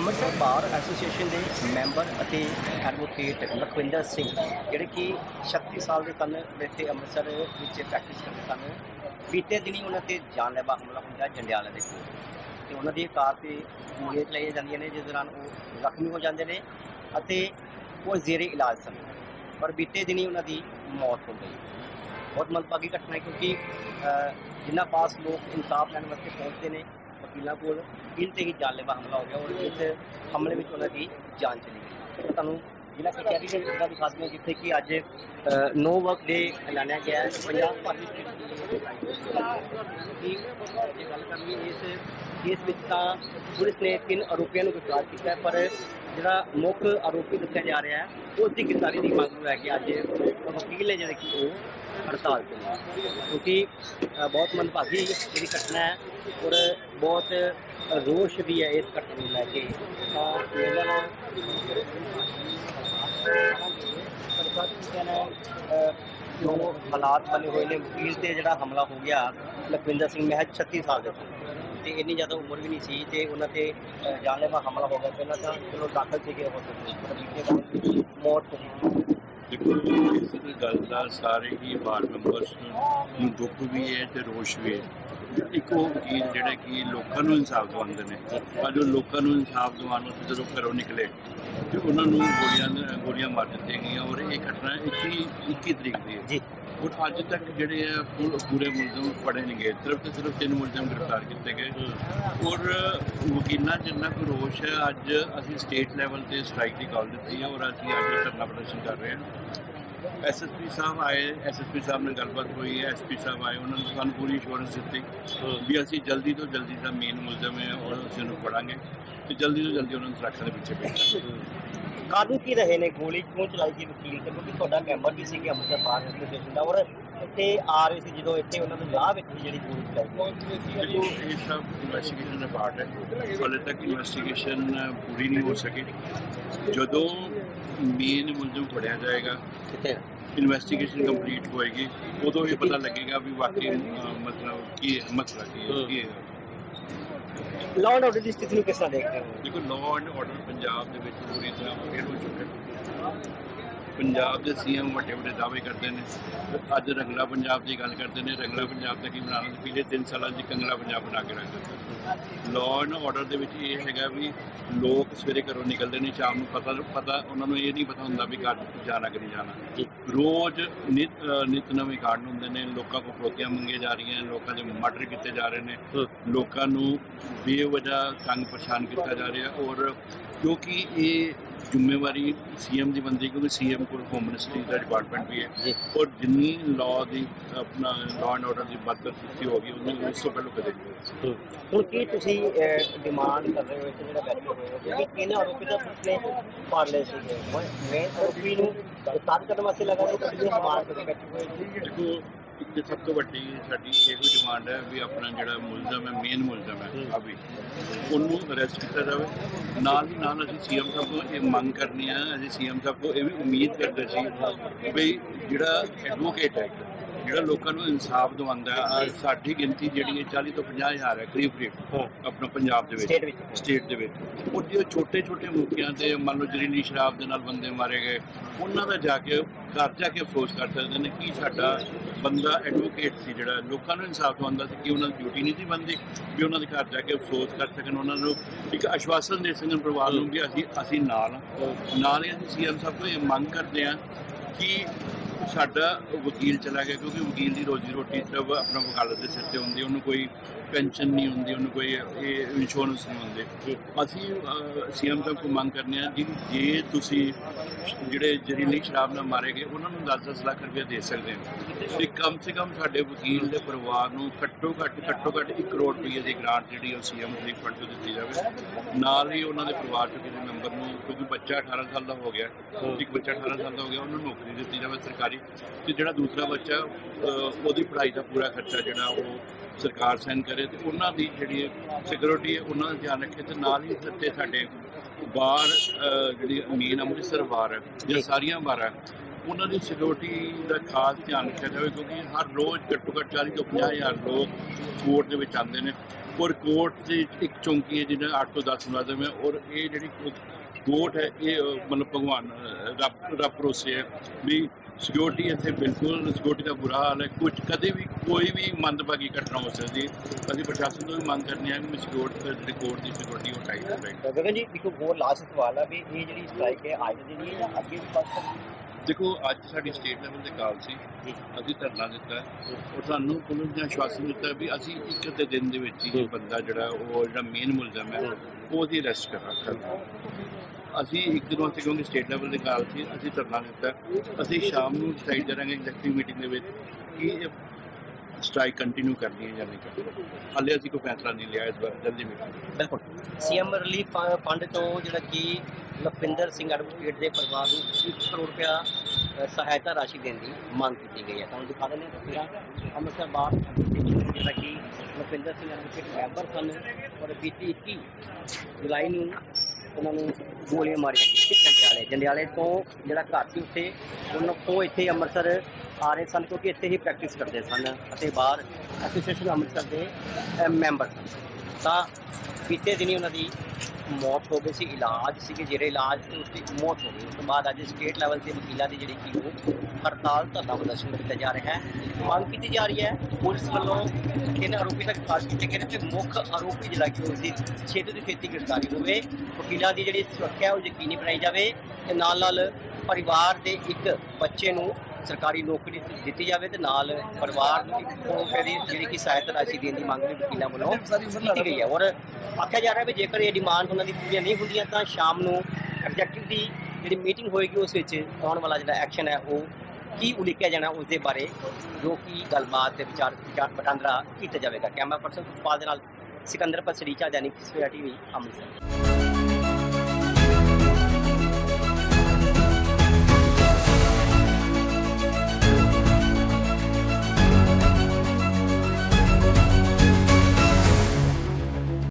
Amritsar bar association ਦੇ member ਅਤੇ advocate Lakhwinder Singh, ਜਿਹੜੇ ਕਿ 36 ਸਾਲ ਦੇ ਸਨ ਇੱਥੇ ਅੰਮ੍ਰਿਤਸਰ ਵਿੱਚ ਪ੍ਰੈਕਟਿਸ ਕਰਦੇ ਸਨ। ਬੀਤੇ ਦਿਨੀ ਉਹਨਾਂ ਤੇ ਜਾਨਲੇਵਾ ਹਮਲਾ ਹੁੰਦਾ ਜੰਡਿਆਲੇ ਦੇ ਕੋਲ। ਤੇ ਉਹਨਾਂ ਦੀ ਕਾਰ ਤੇ ਗੋਲੀਆਂ ਚਲਾਈਆਂ ਜਾਂਦੀਆਂ ਨੇ, ਜਿਸ ਦੌਰਾਨ ਉਹ ਜ਼ਖਮੀ ਹੋ ਜਾਂਦੇ ਨੇ ਅਤੇ ਉਹ ਜ਼ੇਰੇ ਇਲਾਜ ਸਨ। ਪਰ ਬੀਤੇ ਦਿਨੀ ਉਹਨਾਂ ਦੀ ਮੌਤ ਹੋ ਗਈ। ਬਹੁਤ ਮੰਦਭਾਗੀ ਘਟਨਾ ਹੈ ਕਿਉਂਕਿ ਜਿੰਨਾ ਪਾਸ ਲੋਕ ਇਨਸਾਫ ਲੈਣ ਵਾਸਤੇ ਪਹੁੰਚਦੇ ਨੇ ਵਕੀਲਾਂ ਕੋਲ ਵਕੀਲ ਤੇ ਹੀ ਜਾਨਲੇਵਾ ਹਮਲਾ ਹੋ ਗਿਆ ਔਰ ਇਸ ਹਮਲੇ ਵਿੱਚ ਉਹਨਾਂ ਦੀ ਜਾਨ ਚਲੀ ਗਈ। ਤੁਹਾਨੂੰ ਜ਼ਿਲ੍ਹਾ ਕਚਹਿਰੀ ਦੇ ਵਿੱਚ ਦਿਖਾ ਦਿੰਦੇ ਹਾਂ ਜਿੱਥੇ ਕਿ ਅੱਜ ਨੋ ਵਰਕ ਡੇ ਐਲਾਨਿਆ ਗਿਆ ਹੈ, ਪੰਜਾਬ ਭਰ ਵਿੱਚ ਕਿ ਗੱਲ ਕਰੀਏ ਇਸ ਕੇਸ ਵਿੱਚ ਤਾਂ ਪੁਲਿਸ ਨੇ ਤਿੰਨ ਆਰੋਪੀਆਂ ਨੂੰ ਗ੍ਰਿਫਤਾਰ ਕੀਤਾ ਪਰ ਜਿਹੜਾ ਮੁੱਖ ਆਰੋਪੀ ਦੱਸਿਆ ਜਾ ਰਿਹਾ ਹੈ ਉਸ ਦੀ ਗ੍ਰਿਫਤਾਰੀ ਦੀ ਮੰਗ ਨੂੰ ਲੈ ਕੇ ਅੱਜ ਵਕੀਲ ਨੇ ਜਿਹੜੇ ਕਿ ਉਹ ਹੜਤਾਲ ਤੇ ਨੇ। ਕਿਉਂਕਿ ਬਹੁਤ ਮੰਦਭਾਗੀ ਜਿਹੜੀ ਘਟਨਾ ਹੈ ਔਰ ਬਹੁਤ ਰੋਸ਼ ਵੀ ਹੈ ਇਸ ਘਟਨਾ ਨੂੰ ਲੈ ਕੇ। ਤਾਂ ਇਹਨਾਂ ਨਾਲ ਅ, ਜੋ ਹਾਲਾਤ ਬਣੇ ਹੋਏ ਨੇ ਵਕੀਲ ਤੇ ਜਿਹੜਾ ਹਮਲਾ ਹੋ ਗਿਆ ਲਖਵਿੰਦਰ ਸਿੰਘ ਮਹਿਜ 36 ਸਾਲ ਦੇ ਸਨ ਤੇ ਇੰਨੀ ਜ਼ਿਆਦਾ ਉਮਰ ਵੀ ਨਹੀਂ ਸੀ ਤੇ ਉਹਨਾਂ ਤੇ ਅ, ਜਾਨਲੇਵਾ ਹਮਲਾ ਹੋ ਗਿਆ ਪਹਿਲਾਂ ਤਾਂ ਚਲੋ ਦਾਖਲ ਸੀਗੇ ਹਸਪਤਾਲ ਪਰ ਮੌਤ ਹੋ ਦੇਖੋ ਇਸ ਗੱਲ ਦਾ ਸਾਰੇ ਹੀ ਬਾਰ ਮੈਂਬਰਸ ਨੂੰ ਦੁੱਖ ਵੀ ਹੈ ਤੇ ਰੋਸ਼ ਵੀ ਹੈ। ਇੱਕ ਉਹ ਵਕੀਲ ਜਿਹੜੇ ਕਿ ਲੋਕਾਂ ਨੂੰ ਇਨਸਾਫ ਦਿਵਾਉਂਦੇ ਨੇ। ਪਰ ਜੋ ਲੋਕਾਂ ਨੂੰ ਇਨਸਾਫ ਦਿਵਾਉਣ ਨੂੰ ਜਦੋਂ ਘਰੋਂ ਨਿਕਲੇ ਤੇ ਉਹਨਾਂ ਨੂੰ ਗੋਲੀਆਂ ਗੋਲੀਆਂ ਮਾਰ ਦਿੱਤੀਆਂ ਗਈਆਂ ਔਰ ਇਹ ਘਟਨਾ 21 21 ਤਰੀਕ ਦੀ ਹੈ। ਜੀ। ਔਰ ਅੱਜ ਤੱਕ ਜਿਹੜੇ ਆ ਪੂਰੇ ਮੁਲਜ਼ਮ ਫੜੇ ਨਹੀਂ ਗਏ। ਸਿਰਫ ਤੇ ਸਿਰਫ ਤਿੰਨ ਮੁਲਜ਼ਮ ਗ੍ਰਿਫਤਾਰ ਕੀਤੇ ਗਏ। ਔਰ ਵਕੀਲਾਂ ਜਿੰਨਾ ਕੋ ਰੋਸ਼ ਹੈ ਅੱਜ ਅਸੀਂ ਸਟੇਟ ਲੈਵਲ ਤੇ ਸਟ੍ਰਾਈਕ ਦੀ ਕਾਲ ਦਿੱਤੀ ਹੈ ਔਰ ਅਸੀਂ ਅੱਜ ਧਰਨਾ ਪ੍ਰਦਰਸ਼ਨ ਕਰ ਰਹੇ ਹਾਂ। ਐਸਐਸਪੀ ਸਾਹਿਬ ਆਏ, ਐਸਐਸਪੀ ਸਾਹਿਬ ਨਾਲ ਗੱਲਬਾਤ ਹੋਈ ਹੈ ਐਸਪੀ ਸਾਹਿਬ ਆਏ, ਉਹਨਾਂ ਨੇ ਸਾਨੂੰ ਪੂਰੀ ਅਸ਼ੋਰੈਂਸ ਦਿੱਤੀ ਵੀ ਅਸੀਂ ਜਲਦੀ ਤੋਂ ਜਲਦੀ ਦਾ ਮੇਨ ਮੁਲਜ਼ਮ ਹੈ ਔਰ ਅਸੀਂ ਉਹਨੂੰ ਫੜਾਂਗੇ ਤੇ ਜਲਦੀ ਤੋਂ ਜਲਦੀ ਉਹਨਾਂ ਨੂੰ ਸੁਰੱਖਿਆ ਦੇ ਪਿੱਛੇ ਭੇਜਾਂਗੇ। ਕਾਰਨ ਕੀ ਰਹੇ ਨੇ ਗੋਲੀ, ਕਿਉਂ ਚਲਾਈ ਗਈ ਵਕੀਲ? ਤੇ ਕਿਉਂਕਿ ਤੁਹਾਡਾ ਮੈਂਬਰ ਵੀ ਸੀਗੇ ਅੰਮ੍ਰਿਤਸਰ ਬਾਰ ਐਸੋਸੀਏਸ਼ਨ ਦਾ ਔਰ ਇੱਥੇ ਆ ਰਹੇ ਸੀ ਜਦੋਂ ਇੱਥੇ ਉਹਨਾਂ ਨੂੰ ਰਾਹ ਵਿੱਚ ਹੀ ਜਿਹੜੀ ਗੋਲੀ ਚਲਾਈ ਗਈ। ਦੇਖੋ ਇਹ ਸਭ ਇਨਵੈਸਟੀਗੇਸ਼ਨ ਦਾ ਪਾਰਟ ਹੈ। ਹਾਲੇ ਤੱਕ ਇਨਵੈਸਟੀਗੇਸ਼ਨ ਪੂਰੀ ਨਹੀਂ ਹੋ ਸਕੀ। ਜਦੋਂ ਮੇਨ ਮੁਲਜ਼ਮ ਫੜਿਆ ਜਾਏਗਾ ਕਿੱਥੇ? ਇਨਵੈਸਟੀਗੇਸ਼ਨ ਕੰਪਲੀਟ ਹੋਏਗੀ ਉਦੋਂ ਇਹ ਪਤਾ ਲੱਗੇਗਾ ਵੀ ਵਾਕਈ ਅਹ, ਮਤਲਬ ਕੀ ਹੈ ਮਸਲਾ ਕੀ ਹੈ ਕੀ ਹੈ। ਲਾਅ ਐਂਡ ਆਰਡਰ ਦੀ ਸਥਿਤੀ ਨੂੰ ਕਿਸ ਤਰ੍ਹਾਂ ਦੇਖਦੇ ਹੋ? ਦੇਖੋ ਲਾਅ ਐਂਡ ਆਰਡਰ ਪੰਜਾਬ ਦੇ ਵਿੱਚ ਪੂਰੀ ਤਰ੍ਹਾਂ ਫੇਲ ਹੋ ਚੁੱਕਾ ਹੈ। ਪੰਜਾਬ ਦੇ ਸੀਐਮ ਵੱਡੇ ਵੱਡੇ ਦਾਅਵੇ ਕਰਦੇ ਨੇ। ਅੱਜ ਰੰਗਲਾ ਪੰਜਾਬ ਦੀ ਗੱਲ ਕਰਦੇ ਨੇ। ਰੰਗਲਾ ਪੰਜਾਬ ਦਾ ਕੀ ਬਣਾ ਤੇ ਪਿਛਲੇ 3 ਸਾਲਾਂ 'ਚ ਕੰਗਲਾ ਪੰਜਾਬ ਬਣਾ ਕੇ ਰੱਖ ਦਿੱਤਾ। ਲਾਅ ਐਂਡ ਆਰਡਰ ਦੇ ਵਿੱਚ ਇਹ ਹੈਗਾ ਵੀ ਲੋਕ ਸਵੇਰੇ ਘਰੋਂ ਨਿਕਲਦੇ ਨੇ, ਸ਼ਾਮ ਨੂੰ ਪਤਾ ਪਤਾ ਉਹਨਾਂ ਨੂੰ ਇਹ ਨਹੀਂ ਪਤਾ ਹੁੰਦਾ ਵੀ ਘਰ ਜਾਣਾ ਕਿ ਨਹੀਂ ਜਾਣਾ। ਰੋਜ਼ ਨਿਤ, ਅਹ ਨਿਤ ਨਵੇਂ ਕਾਰਨ ਹੁੰਦੇ ਨੇ। ਲੋਕਾਂ ਕੋਲ ਫਰੋਤੀਆਂ ਮੰਗੀਆਂ ਜਾ ਰਹੀਆਂ ਲੋਕਾਂ ਦੇ ਮਰਡਰ ਕੀਤੇ ਜਾ ਰਹੇ ਨੇ। ਲੋਕਾਂ ਨੂੰ ਬੇਵਜ੍ਹਾ ਤੰਗ ਪਰੇਸ਼ਾਨ ਕੀਤਾ ਜਾ ਰਿਹਾ। ਔਰ ਕਿਉਂਕਿ ਇਹ ਜ਼ਿੰਮੇਵਾਰੀ ਸੀਐਮ ਦੀ ਬੰਦੀ ਕਿਉਂਕਿ ਸੀਐਮ ਕੋਲ ਹੋਮ ਮਿਨਿਸਟਰੀ ਦਾ ਡਿਪਾਰਟਮੈਂਟ ਵੀ ਹੈ। ਔਰ ਜਿੰਨੀ ਲਾਅ ਦੀ ਆਪਣਾ ਲਾਅ ਐਂਡ ਆਰਡਰ ਦੀ ਬਦਤਰਤੀ ਹੋ ਗਈ ਉਹਨੂੰ ਉਸ ਤੋਂ ਪਹਿਲਾਂ ਕਦੇ ਨਹੀਂ। ਹੁਣ ਕੀ ਤੁਸੀਂ ਡਿਮਾਂਡ ਕਰ ਰਹੇ ਹੋ ਇੱਥੇ ਜਿਹੜਾ ਬੈਠੇ ਹੋਏ ਹੋ ਕਿਉਂਕਿ ਕਿਹਨੇ ਆਰੋਪੀ ਦਾ ਪਾੜ ਲਏ ਸੀਗੇ ਮੈਂ ਆਰੋਪੀ ਨੂੰ ਗ੍ਰਿਫਤਾਰ ਕਰਨ ਵਾਸਤੇ ਲਗਾ ਕੇ ਤੁਸੀਂ ਡਿਮਾਂਡ ਕਰਕੇ ਬੈਠੇ ਹੋਏ ਸੀ ਦੇਖੋ ਤੇ ਸਭ ਤੋਂ ਵੱਡੀ ਸਾਡੀ ਇਹੋ ਡਿਮਾਂਡ ਹੈ ਵੀ ਆਪਣਾ ਜਿਹੜਾ ਮੁਲਜ਼ਮ ਹੈ ਮੇਨ ਮੁਲਜ਼ਮ ਹੈ ਅਭੀ ਉਹਨੂੰ ਅਰੈਸਟ ਕੀਤਾ ਜਾਵੇ। ਨਾਲ ਹੀ ਨਾਲ ਅਸੀਂ ਸੀਐਮ ਸਾਹਿਬ ਤੋਂ ਇਹ ਮੰਗ ਕਰਨੀ ਹੈ ਅਸੀਂ ਸੀਐਮ ਸਾਹਿਬ ਤੋਂ ਇਹ ਵੀ ਉਮੀਦ ਕਰਦੇ ਸੀ ਵੀ ਜਿਹੜਾ ਐਡਵੋਕੇਟ ਹੈ ਜਿਹੜਾ ਲੋਕਾਂ ਨੂੰ ਇਨਸਾਫ ਦਿਵਾਉਂਦਾ ਹੈ ਸਾਡੀ ਗਿਣਤੀ ਜਿਹੜੀ ਹੈ 40 ਤੋਂ 50 ਹਜ਼ਾਰ ਹੈ ਕਰੀਬ ਕਰੀਬ ਆਪਣਾ ਪੰਜਾਬ ਦੇ ਵਿੱਚ। ਸਟੇਟ ਦੇ ਵਿੱਚ। ਉਹ ਜਿਹੜੇ ਛੋਟੇ ਛੋਟੇ ਮੌਕਿਆਂ ਤੇ ਮੰਨ ਲਓ ਜ਼ਹਿਰੀਲੀ ਸ਼ਰਾਬ ਦੇ ਨਾਲ ਬੰਦੇ ਮਾਰੇ ਗਏ ਉਹਨਾਂ ਦਾ ਜਾ ਕੇ ਘਰ ਜਾ ਕੇ ਅਫਸੋਸ ਕਰ ਸਕਦੇ ਨੇ ਕਿ ਸਾਡਾ ਬੰਦਾ ਐਡਵੋਕੇਟ ਸੀ ਜਿਹੜਾ, ਲੋਕਾਂ ਨੂੰ ਇਨਸਾਫ ਦਵਾਉਂਦਾ ਸੀ ਕਿ ਉਹਨਾਂ ਦੀ ਡਿਊਟੀ ਨਹੀਂ ਸੀ ਬਣਦੀ, ਵੀ ਉਹਨਾਂ ਦੇ ਘਰ ਜਾ ਕੇ ਅਫਸੋਸ ਕਰ ਸਕਣ, ਉਹਨਾਂ ਨੂੰ ਇੱਕ ਆਸ਼ਵਾਸਨ ਦੇ ਸਕਣ ਪਰਿਵਾਰ ਨੂੰ ਕਿ ਅਸੀਂ ਅਸੀਂ ਨਾਲ ਨਾਲ ਹੀ ਅਸੀਂ ਸੀਐਮ ਸਾਹਿਬ ਤੋਂ ਇਹ ਮੰਗ ਕਰਦੇ ਹਾਂ ਕਿ ਸਾਡਾ ਵਕੀਲ ਚਲਾ ਗਿਆ, ਕਿਉਂਕਿ ਵਕੀਲ ਦੀ ਰੋਜੀ ਰੋਟੀ ਸਿਰਫ ਆਪਣਾ ਵਕਾਲਤ ਦੇ ਸਿਰ ਤੇ ਹੁੰਦੀ, ਉਹਨੂੰ ਕੋਈ ਪੈਨਸ਼ਨ ਨਹੀਂ ਹੁੰਦੀ, ਉਹਨੂੰ ਕੋਈ ਇਹ ਇੰਸ਼ੋਰੈਂਸ ਨਹੀਂ ਹੁੰਦੇ। ਜੀ ਅਸੀਂ ਸੀਐਮ ਸਾਹਿਬ ਕੋਲ ਮੰਗ ਕਰਨੇ ਆ ਕਿ ਜੇ ਤੁਸੀਂ ਜਿਹੜੇ ਜ਼ਹਿਰੀਲੀ ਸ਼ਰਾਬ ਨਾਲ ਮਾਰੇ ਗਏ, ਉਹਨਾਂ ਨੂੰ 10-10 ਲੱਖ ਰੁਪਏ ਦੇ ਸਕਦੇ ਹੋ ਤੇ ਕਮ ਸੇ ਕਮ ਸਾਡੇ ਵਕੀਲ ਦੇ ਪਰਿਵਾਰ ਨੂੰ ਘੱਟੋ ਘੱਟ ਘੱਟੋ ਘੱਟ 1 ਕਰੋੜ ਰੁਪਏ ਦੀ ਗ੍ਰਾਂਟ ਜਿਹੜੀ ਉਹ ਸੀਐਮ ਦੇ ਫੰਡ ਤੋਂ ਦਿੱਤੀ ਜਾਵੇ। ਨਾਲ ਹੀ ਉਹਨਾਂ ਦੇ ਪਰਿਵਾਰ ਚੋਂ ਕਿਸੇ ਮੈਂਬਰ ਨੂੰ, ਕਿਉਂਕਿ ਬੱਚਾ 18 ਸਾਲ ਦਾ ਹੋ ਗਿਆ, ਇੱਕ ਬੱਚਾ 18 ਸਾਲ ਦਾ ਹੋ ਗਿਆ, ਉਹਨੂੰ ਨੌਕਰੀ ਦਿੱਤੀ ਜਾਵੇ ਸਰਕਾਰੀ। ਤੇ ਜਿਹੜਾ ਦੂਸਰਾ ਬੱਚਾ ਉਹਦੀ ਪੜ੍ਹਾਈ ਦਾ ਪੂਰਾ ਖਰਚਾ ਜਿਹੜਾ ਉਹ ਸਰਕਾਰ ਸਹਿਨ ਕਰੇ ਤੇ ਉਹਨਾਂ ਦੀ ਜਿਹੜੀ ਸਿਕਿਉਰਿਟੀ ਹੈ ਉਹਨਾਂ ਦਾ ਧਿਆਨ ਰੱਖੇ ਤੇ ਨਾਲ ਹੀ ਤੇ ਸਾਡੇ ਬਾਰ ਅਹ, ਜਿਹੜੀ ਮੇਨ ਅੰਮ੍ਰਿਤਸਰ ਬਾਰ ਹੈ ਜਾਂ ਸਾਰੀਆਂ ਬਾਰਾਂ ਉਹਨਾਂ ਦੀ ਸਿਕਿਉਰਿਟੀ ਦਾ ਖਾਸ ਧਿਆਨ ਰੱਖਿਆ ਜਾਵੇ ਕਿਉਂਕਿ ਹਰ ਰੋਜ਼ ਘੱਟੋ ਘੱਟ 40 ਤੋਂ 50 ਹਜ਼ਾਰ ਲੋਕ ਕੋਰਟ ਦੇ ਵਿੱਚ ਆਉਂਦੇ ਨੇ ਔਰ ਕੋਰਟ ਦੇ ਇੱਕ ਚੌਂਕੀ ਹੈ ਜਿਹਦਾ 8 ਤੋਂ 10 ਮੁਲਾਜ਼ਮ ਹੈ ਔਰ ਇਹ ਜਿਹੜੀ ਕੋਰਟ ਹੈ ਇਹ ਮਤਲਬ ਭਗਵਾਨ ਰੱਬ ਰੱਬ ਭਰੋਸੇ ਹੈ ਵੀ ਸਿਕਿਉਰਿਟੀ ਇੱਥੇ ਬਿਲਕੁਲ ਸਿਕਿਉਰਿਟੀ ਦਾ ਬੁਰਾ ਹਾਲ ਹੈ। ਕੁਝ ਕਦੇ ਵੀ ਕੋਈ ਵੀ ਮੰਦਭਾਗੀ ਘਟਨਾ ਹੋ ਸਕਦੀ ਹੈ। ਅਸੀਂ ਪ੍ਰਸ਼ਾਸਨ ਤੋਂ ਵੀ ਮੰਗ ਕਰਨੀ ਹੈ ਕਿ ਸਿਕਿਉਰਿਟੀ ਜਿਹੜੀ ਕੋਰਟ ਦੀ ਸਿਕਿਉਰਿਟੀ ਉਹ ਟਾਈਟ ਹੋਵੇ ਗਗਨ ਜੀ ਇੱਕ ਹੋਰ ਲਾਸਟ ਸਵਾਲ ਹੈ ਵੀ ਇਹ ਜਿਹੜੀ ਸਟ੍ਰਾਈਕ ਹੈ ਅੱਜ ਦੀ ਨਹੀਂ ਹੈ ਜਾਂ ਅੱਗੇ ਵੀ ਵੱਧ ਸਕਦੀ ਹੈ? ਦੇਖੋ ਅੱਜ ਸਾਡੀ ਸਟੇਟ ਲੈਵਲ ਤੇ ਕਾਲ ਸੀ। ਅਸੀਂ ਧਰਨਾ ਦਿੱਤਾ ਔਰ ਸਾਨੂੰ ਪੁਲਿਸ ਨੇ ਆਸ਼ਵਾਸਨ ਦਿੱਤਾ ਵੀ ਅਸੀਂ ਇੱਕ ਅੱਧੇ ਦਿਨ ਦੇ ਵਿੱਚ ਹੀ ਬੰਦਾ ਜਿਹੜਾ ਉਹ ਜਿਹੜਾ ਮੇਨ ਮੁਲਜ਼ਮ ਹੈ ਉਹ ਅਸੀਂ ਅਰੈਸਟ ਕਰਾਂਗੇ। ਅਸੀਂ ਇੱਕ ਦਿਨ ਵਾਸਤੇ ਕਿਉਂਕਿ ਸਟੇਟ ਲੈਵਲ ਤੇ ਕਾਲ ਸੀ, ਅਸੀਂ ਧਰਨਾ ਦਿੱਤਾ। ਅਸੀਂ ਸ਼ਾਮ ਨੂੰ ਡਿਸਾਈਡ ਕਰਾਂਗੇ ਐਗਜ਼ੈਕਟਿਵ ਮੀਟਿੰਗ ਦੇ ਵਿੱਚ ਕਿ ਸਟ੍ਰਾਈਕ ਕੰਟੀਨਿਊ ਕਰਨੀ ਹੈ ਜਾਂ ਨਹੀਂ ਕਰਨੀ। ਹਾਲੇ ਅਸੀਂ ਕੋਈ ਫੈਸਲਾ ਨਹੀਂ ਲਿਆ ਇਸ ਵਾਰ, ਜਲਦੀ ਮੀਟਿੰਗ ਬਿਲਕੁਲ। ਸੀਐਮ ਰਿਲੀਫ ਫੰਡ ਤੋਂ ਜਿਹੜਾ ਕਿ ਲਖਵਿੰਦਰ ਸਿੰਘ ਐਡਵੋਕੇਟ ਦੇ ਪਰਿਵਾਰ ਨੂੰ 1 ਕਰੋੜ ਰੁਪਇਆ ਸਹਾਇਤਾ ਰਾਸ਼ੀ ਦੇਣ ਦੀ ਮੰਗ ਕੀਤੀ ਗਈ ਹੈ। ਤੁਹਾਨੂੰ ਦਿਖਾ ਦਿੰਦੇ ਹਾਂ ਤਸਵੀਰਾਂ। ਅੰਮ੍ਰਿਤਸਰ ਬਾਅਦ ਜਿਹੜਾ ਕਿ ਲਖਵਿੰਦਰ ਸਿੰਘ ਐਡਵੋਕੇਟ ਮੈਂਬਰ ਸਨ। ਔਰ ਬੀਤੀ 21 ਜੁਲਾਈ ਨੂੰ ਉਹਨਾਂ ਨੂੰ ਗੋਲੀਆਂ ਮਾਰੀਆਂ ਗਈਆਂ ਜੰਡਿਆਲੇ। ਜੰਡਿਆਲੇ ਤੋਂ ਜਿਹੜਾ ਘਰ ਸੀ ਉੱਥੇ, ਉਹਨਾਂ ਤੋਂ ਇੱਥੇ ਅੰਮ੍ਰਿਤਸਰ ਆ ਰਹੇ ਸਨ ਕਿਉਂਕਿ ਇੱਥੇ ਹੀ ਪ੍ਰੈਕਟਿਸ ਕਰਦੇ ਸਨ ਅਤੇ ਬਾਹਰ ਐਸੋਸੀਏਸ਼ਨ ਅੰਮ੍ਰਿਤਸਰ ਦੇ ਮੈਂਬਰ ਸਨ। ਤਾਂ ਬੀਤੇ ਦਿਨੀ ਉਹਨਾਂ ਦੀ ਮੌਤ ਹੋ ਗਈ ਸੀ, ਇਲਾਜ ਸੀਗੇ, ਜਿਹੜੇ ਇਲਾਜ ਉਸਦੀ ਮੌਤ ਹੋ ਗਈ। ਉਸ ਤੋਂ ਬਾਅਦ ਅੱਜ ਸਟੇਟ ਲੈਵਲ ਤੇ ਵਕੀਲਾਂ ਦੀ ਜਿਹੜੀ ਕਿ ਉਹ ਹੜਤਾਲ ਧਰਨਾ ਪ੍ਰਦਰਸ਼ਨ ਕੀਤਾ ਜਾ ਰਿਹਾ ਹੈ। ਮੰਗ ਕੀਤੀ ਜਾ ਰਹੀ ਹੈ, ਪੁਲਿਸ ਵੱਲੋਂ ਤਿੰਨ ਆਰੋਪੀ ਤੱਕ ਫਾਸ਼ ਕੀਤੇ ਗਏ ਨੇ ਤੇ ਮੁੱਖ ਆਰੋਪੀ ਜਿਹੜਾ ਕਿ ਉਸਦੀ ਛੇਤੀ ਤੋਂ ਛੇਤੀ ਗ੍ਰਿਫਤਾਰੀ ਹੋਵੇ। ਵਕੀਲਾਂ ਦੀ ਜਿਹੜੀ ਸੁਰੱਖਿਆ ਉਹ ਯਕੀਨੀ ਬਣਾਈ ਜਾਵੇ ਤੇ ਨਾਲ ਨਾਲ ਪਰਿਵਾਰ ਦੇ ਇੱਕ ਬੱਚੇ ਨੂੰ ਸਰਕਾਰੀ ਨੌਕਰੀ ਦਿੱਤੀ ਜਾਵੇ ਤੇ ਨਾਲ ਪਰਿਵਾਰ ਨੂੰ ਰੁਪਏ ਦੀ ਜਿਹੜੀ ਕਿ ਸਹਾਇਤਾ ਰਾਸ਼ੀ ਦੇਣ ਦੀ ਮੰਗ ਵੀ ਵਕੀਲਾਂ ਵੱਲੋਂ ਕੀਤੀ ਗਈ ਹੈ। ਔਰ ਆਖਿਆ ਜਾ ਰਿਹਾ ਵੀ ਜੇਕਰ ਇਹ ਡਿਮਾਂਡ ਉਹਨਾਂ ਦੀ ਪੂਰੀਆਂ ਨਹੀਂ ਹੁੰਦੀਆਂ ਤਾਂ ਸ਼ਾਮ ਨੂੰ ਐਗਜ਼ੈਕਟਿਵ ਦੀ ਜਿਹੜੀ ਮੀਟਿੰਗ ਹੋਏਗੀ ਉਸ ਵਿੱਚ ਆਉਣ ਵਾਲਾ ਜਿਹੜਾ ਐਕਸ਼ਨ ਹੈ ਉਹ ਕੀ ਉਲੀਕਿਆ ਜਾਣਾ ਉਸ ਦੇ ਬਾਰੇ ਜੋ ਕਿ ਗੱਲਬਾਤ ਤੇ ਵਿਚਾਰ ਵਿਚਾਰ ਵਟਾਂਦਰਾ ਕੀਤਾ ਜਾਵੇਗਾ। ਕੈਮਰਾ ਪਰਸਨ ਸੁਪਾਲ ਦੇ ਨਾਲ ਸਿਕੰਦਰ ਪਸਰੀਚਾ ਜਾਨੀ ਕਿ ਸਵੇਰਾ ਟੀਵੀ ਅੰਮ੍ਰਿਤਸਰ।